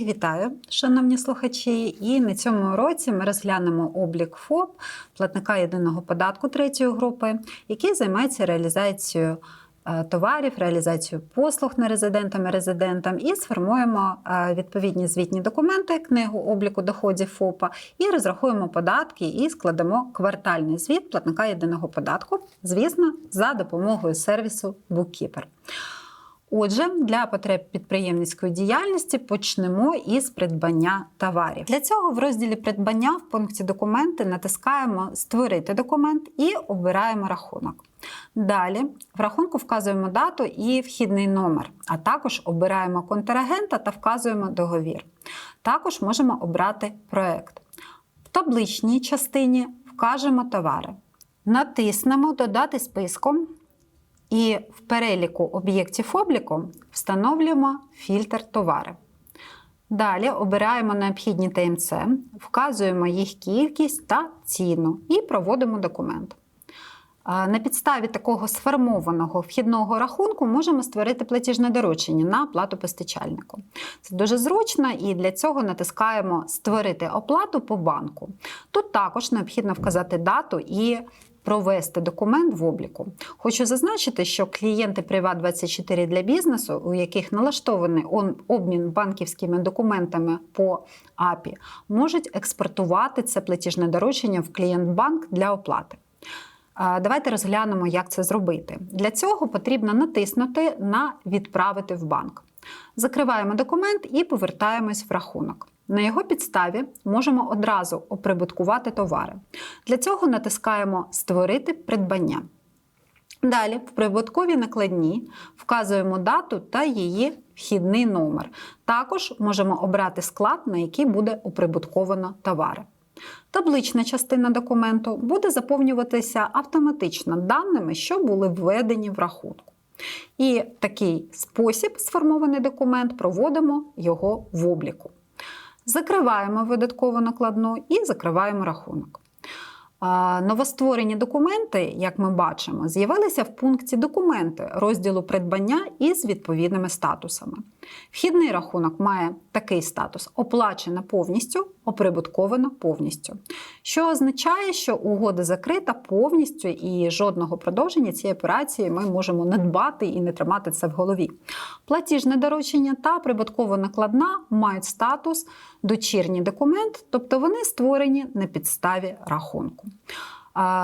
Всіх вітаю, шановні слухачі. І на цьому уроці ми розглянемо облік ФОП, платника єдиного податку третьої групи, який займається реалізацією е, товарів, реалізацією послуг нерезидентам і резидентам, і сформуємо е, відповідні звітні документи, книгу обліку доходів ФОПа, і розрахуємо податки і складемо квартальний звіт платника єдиного податку, звісно, за допомогою сервісу Bookkeeper. Отже, для потреб підприємницької діяльності почнемо із придбання товарів. Для цього в розділі придбання в пункті документи натискаємо Створити документ і обираємо рахунок. Далі в рахунку вказуємо дату і вхідний номер, а також обираємо контрагента та вказуємо договір. Також можемо обрати проект. В табличній частині вкажемо товари. Натиснемо Додати списком і в переліку об'єктів обліку встановлюємо фільтр товари. Далі обираємо необхідні ТМЦ, вказуємо їх кількість та ціну і проводимо документ. На підставі такого сформованого вхідного рахунку можемо створити платіжне доручення на оплату постачальнику. Це дуже зручно і для цього натискаємо Створити оплату по банку. Тут також необхідно вказати дату і провести документ в обліку. Хочу зазначити, що клієнти Приват24 для бізнесу, у яких налаштований обмін банківськими документами по АПІ, можуть експортувати це платіжне доручення в клієнт-банк для оплати. Давайте розглянемо, як це зробити. Для цього потрібно натиснути на Відправити в банк. Закриваємо документ і повертаємось в рахунок. На його підставі можемо одразу оприбуткувати товари. Для цього натискаємо Створити придбання. Далі в прибутковій накладні вказуємо дату та її вхідний номер. Також можемо обрати склад, на який буде оприбутковано товари. Таблична частина документу буде заповнюватися автоматично даними, що були введені в рахунку. І такий спосіб сформований документ проводимо його в обліку. Закриваємо видаткову накладну і закриваємо рахунок. Новостворені документи, як ми бачимо, з'явилися в пункті Документи розділу придбання із відповідними статусами. Вхідний рахунок має такий статус: оплачено повністю, оприбутковано повністю. Що означає, що угода закрита повністю і жодного продовження цієї операції ми можемо не дбати і не тримати це в голові. Платіжне доручення та прибуткова накладна мають статус дочірній документ, тобто вони створені на підставі рахунку.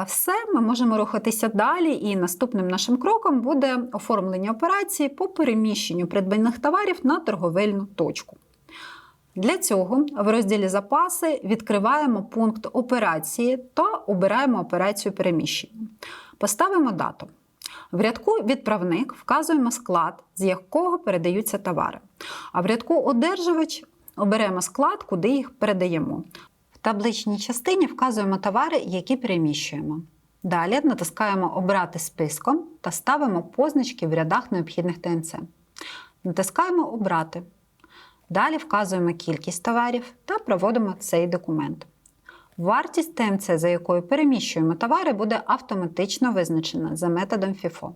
Все, ми можемо рухатися далі, і наступним нашим кроком буде оформлення операції по переміщенню придбаних товарів на торговельну точку. Для цього в розділі Запаси відкриваємо пункт операції та обираємо операцію переміщення. Поставимо дату. В рядку Відправник вказуємо склад, з якого передаються товари. А в рядку Одержувач оберемо склад, куди їх передаємо. В табличній частині вказуємо товари, які переміщуємо. Далі натискаємо Обрати списком та ставимо позначки в рядах необхідних ТНЦ. Натискаємо Обрати. Далі вказуємо кількість товарів та проводимо цей документ. Вартість ТМЦ, за якою переміщуємо товари, буде автоматично визначена за методом FIFO.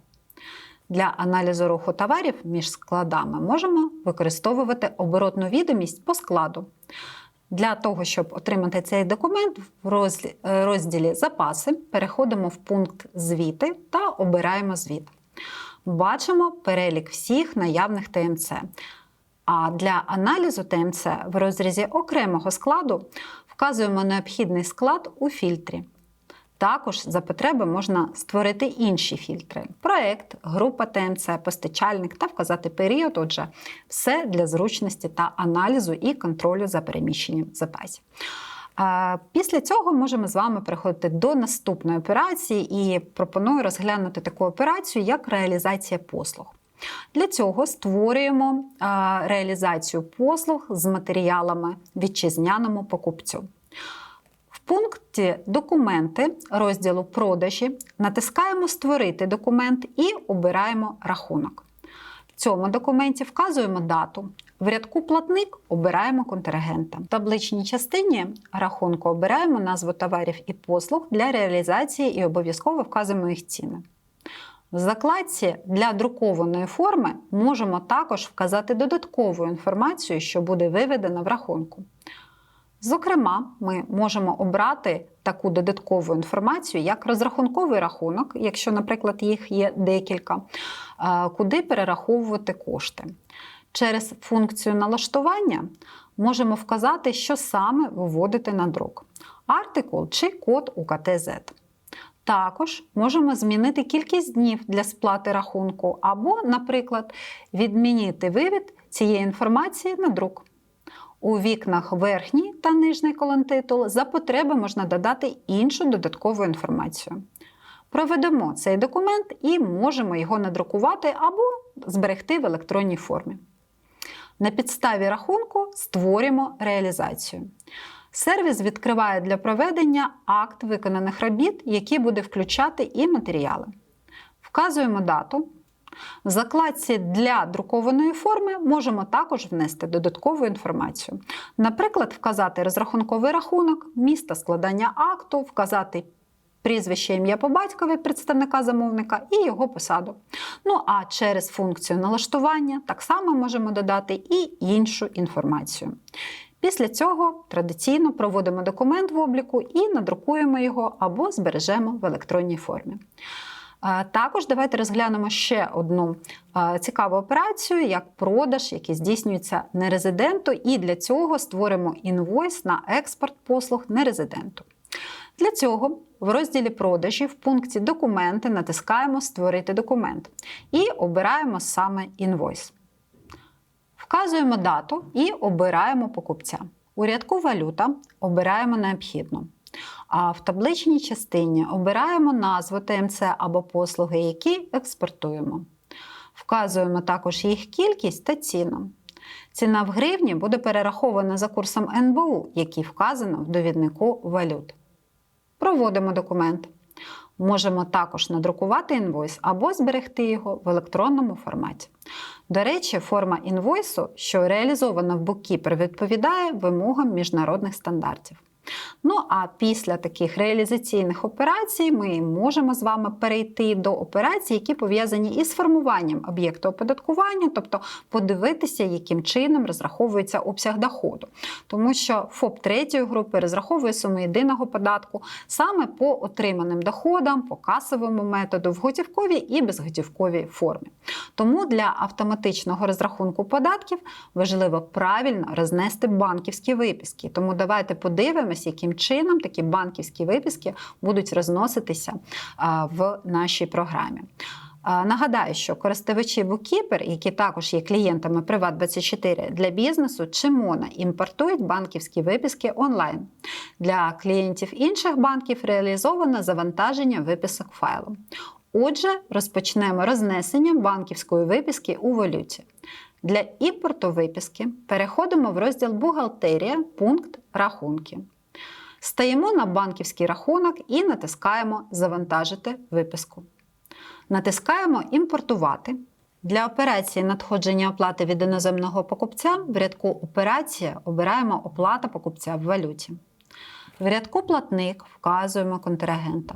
Для аналізу руху товарів між складами можемо використовувати оборотну відомість по складу. Для того, щоб отримати цей документ, в е, розділі Запаси переходимо в пункт Звіти та обираємо звіт. Бачимо перелік всіх наявних ТМЦ. А для аналізу ТМЦ в розрізі окремого складу вказуємо необхідний склад у фільтрі. Також за потреби можна створити інші фільтри: проект, група ТМЦ, постачальник та вказати період. Отже, все для зручності та аналізу і контролю за переміщенням запасів. Після цього можемо з вами переходити до наступної операції і пропоную розглянути таку операцію, як реалізація послуг. Для цього створюємо реалізацію послуг з матеріалами вітчизняному покупцю. В пункті Документи розділу Продажі натискаємо Створити документ і обираємо рахунок. В цьому документі вказуємо дату. В рядку Платник обираємо контрагента. В табличній частині рахунку обираємо назву товарів і послуг для реалізації і обов'язково вказуємо їх ціни. В закладці для друкованої форми можемо також вказати додаткову інформацію, що буде виведена в рахунку. Зокрема, ми можемо обрати таку додаткову інформацію, як розрахунковий рахунок, якщо, наприклад, їх є декілька, е, куди перераховувати кошти. Через функцію налаштування можемо вказати, що саме виводити на друк: артикул чи код УКТЗ. Також можемо змінити кількість днів для сплати рахунку, або, наприклад, відмінити вивід цієї інформації на друк. У вікнах верхній та нижній колонтитул за потреби можна додати іншу додаткову інформацію. Проведемо цей документ і можемо його надрукувати або зберегти в електронній формі. На підставі рахунку створюємо реалізацію. Сервіс відкриває для проведення акт виконаних робіт, який буде включати і матеріали. Вказуємо дату. В закладці для друкованої форми можемо також внести додаткову інформацію. Наприклад, вказати розрахунковий рахунок, місто складання акту, вказати прізвище ім'я по батькові представника замовника і його посаду. Ну а через функцію налаштування так само можемо додати і іншу інформацію. Після цього традиційно проводимо документ в обліку і надрукуємо його або збережемо в електронній формі. Також давайте розглянемо ще одну цікаву операцію, як продаж, який здійснюється нерезиденту, і для цього створимо інвойс на експорт послуг нерезиденту. Для цього в розділі продажі в пункті Документи натискаємо Створити документ і обираємо саме інвойс. Вказуємо дату і обираємо покупця. У рядку Валюта обираємо необхідну. А в табличній частині обираємо назву ТМЦ або послуги, які експортуємо. Вказуємо також їх кількість та ціну. Ціна в гривні буде перерахована за курсом НБУ, який вказано в довіднику валют. Проводимо документ. Можемо також надрукувати інвойс або зберегти його в електронному форматі. До речі, форма інвойсу, що реалізована в Bookkeeper, відповідає вимогам міжнародних стандартів. Ну а після таких реалізаційних операцій ми можемо з вами перейти до операцій, які пов'язані із формуванням об'єкту оподаткування, тобто подивитися, яким чином розраховується обсяг доходу. Тому що ФОП третьої групи розраховує суму єдиного податку саме по отриманим доходам, по касовому методу в готівковій і безготівковій формі. Тому для автоматичного розрахунку податків важливо правильно рознести банківські виписки. Тому давайте подивимося, яким чином такі банківські виписки будуть розноситися в нашій програмі. Нагадаю, що користувачі Bookkeeper, які також є клієнтами Privat24 для бізнесу, чи МОНА імпортують банківські виписки онлайн. Для клієнтів інших банків реалізовано завантаження виписок файлом. Отже, розпочнемо рознесення банківської виписки у валюті. Для імпорту виписки переходимо в розділ Бухгалтерія, пункт Рахунки. Стаємо на банківський рахунок і натискаємо Завантажити виписку. Натискаємо Імпортувати. Для операції надходження оплати від іноземного покупця в рядку Операція обираємо Оплата покупця в валюті. В рядку Платник вказуємо контрагента.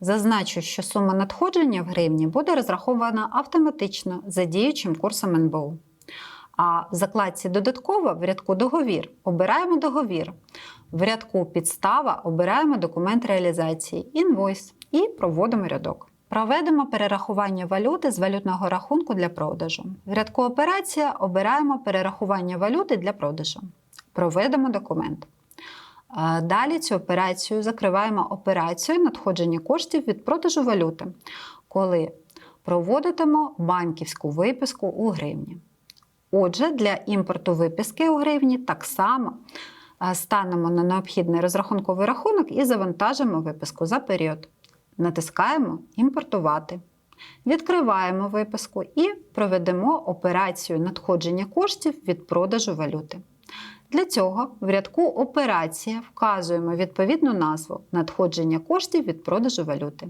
Зазначу, що сума надходження в гривні буде розрахована автоматично за діючим курсом НБУ. А в закладці Додатково в рядку Договір обираємо договір. В рядку Підстава обираємо документ реалізації інвойс і проводимо рядок. Проведемо перерахування валюти з валютного рахунку для продажу. В рядку Операція обираємо перерахування валюти для продажу. Проведемо документ. Далі цю операцію закриваємо операцію надходження коштів від продажу валюти, коли проводитимо банківську виписку у гривні. Отже, для імпорту виписки у гривні так само станемо на необхідний розрахунковий рахунок і завантажимо виписку за період. Натискаємо Імпортувати. Відкриваємо виписку і проведемо операцію надходження коштів від продажу валюти. Для цього в рядку Операція вказуємо відповідну назву надходження коштів від продажу валюти.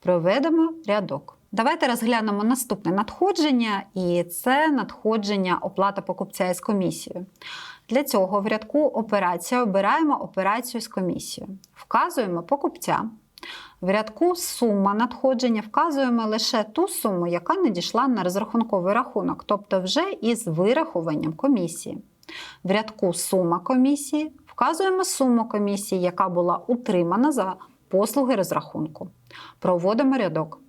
Проведемо рядок. Давайте розглянемо наступне надходження, і це надходження оплата покупця із комісією. Для цього в рядку Операція обираємо операцію з комісією. Вказуємо покупця, В рядку сума надходження вказуємо лише ту суму, яка надійшла на розрахунковий рахунок, тобто вже із вирахуванням комісії. В рядку сума комісії вказуємо суму комісії, яка була утримана за послуги розрахунку. Проводимо рядок.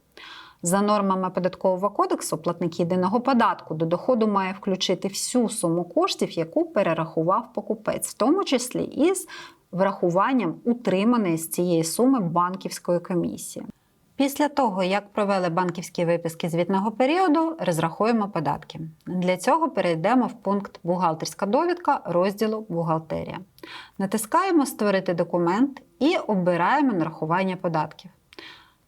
За нормами податкового кодексу, платник єдиного податку до доходу має включити всю суму коштів, яку перерахував покупець, в тому числі із врахуванням утриманої з цієї суми банківської комісії. Після того, як провели банківські виписки звітного періоду, розрахуємо податки. Для цього перейдемо в пункт Бухгалтерська довідка розділу Бухгалтерія. Натискаємо Створити документ і обираємо нарахування податків.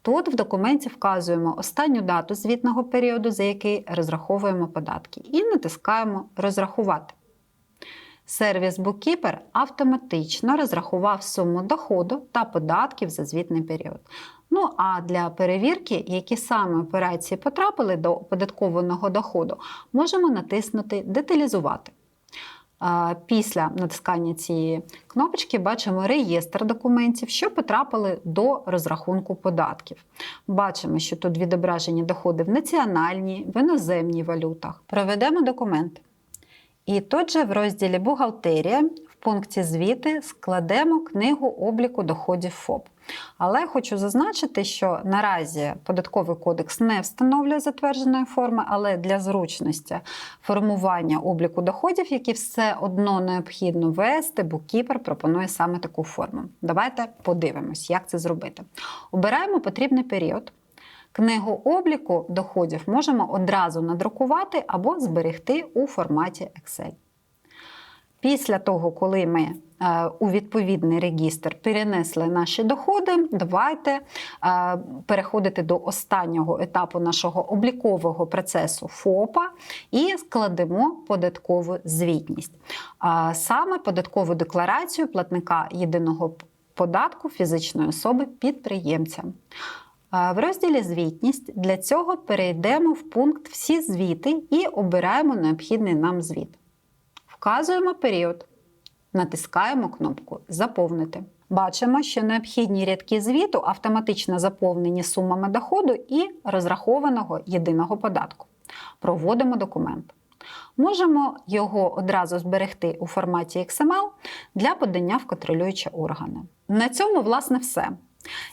Тут в документі вказуємо останню дату звітного періоду, за який розраховуємо податки, і натискаємо Розрахувати. Сервіс Bookkeeper автоматично розрахував суму доходу та податків за звітний період. Ну а для перевірки, які саме операції потрапили до оподаткованого доходу, можемо натиснути Деталізувати. Після натискання цієї кнопочки бачимо реєстр документів, що потрапили до розрахунку податків. Бачимо, що тут відображені доходи в національній, в іноземній валютах. Проведемо документи. І тут же в розділі Бухгалтерія в пункті звіти складемо книгу обліку доходів ФОП. Але хочу зазначити, що наразі податковий кодекс не встановлює затвердженої форми, але для зручності формування обліку доходів, які все одно необхідно вести, буккіпер пропонує саме таку форму. Давайте подивимось, як це зробити. Обираємо потрібний період. Книгу обліку доходів можемо одразу надрукувати або зберегти у форматі Excel. Після того, коли ми е, у відповідний регістр перенесли наші доходи, давайте е, переходити до останнього етапу нашого облікового процесу ФОПа і складемо податкову звітність. Саме податкову декларацію платника єдиного податку фізичної особи підприємця. В розділі Звітність для цього перейдемо в пункт Всі звіти і обираємо необхідний нам звіт. Вказуємо період, натискаємо кнопку Заповнити. Бачимо, що необхідні рядки звіту автоматично заповнені сумами доходу і розрахованого єдиного податку. Проводимо документ. Можемо його одразу зберегти у форматі XML для подання в контролюючі органи. На цьому, власне, все.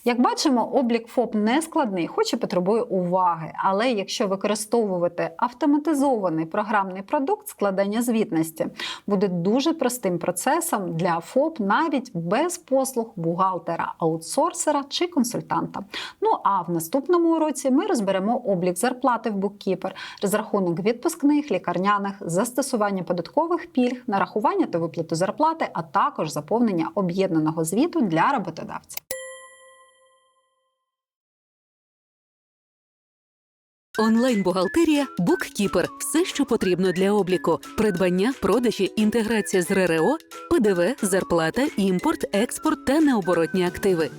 Як бачимо, облік ФОП не складний, хоч і потребує уваги. Але якщо використовувати автоматизований програмний продукт складання звітності, буде дуже простим процесом для ФОП навіть без послуг бухгалтера, аутсорсера чи консультанта. Ну а в наступному уроці ми розберемо облік зарплати в Bookkeeper, розрахунок відпускних, лікарняних, застосування податкових пільг, нарахування та виплату зарплати, а також заповнення об'єднаного звіту для роботодавця. Онлайн-бухгалтерія BookKeeper – все, що потрібно для обліку: придбання, продажі, інтеграція з РРО, ПДВ, зарплата, імпорт, експорт та необоротні активи.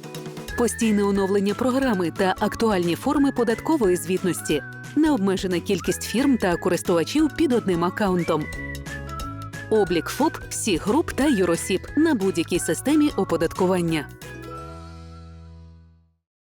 Постійне оновлення програми та актуальні форми податкової звітності. Необмежена кількість фірм та користувачів під одним аккаунтом. Облік ФОП, всіх груп та юросіб на будь-якій системі оподаткування.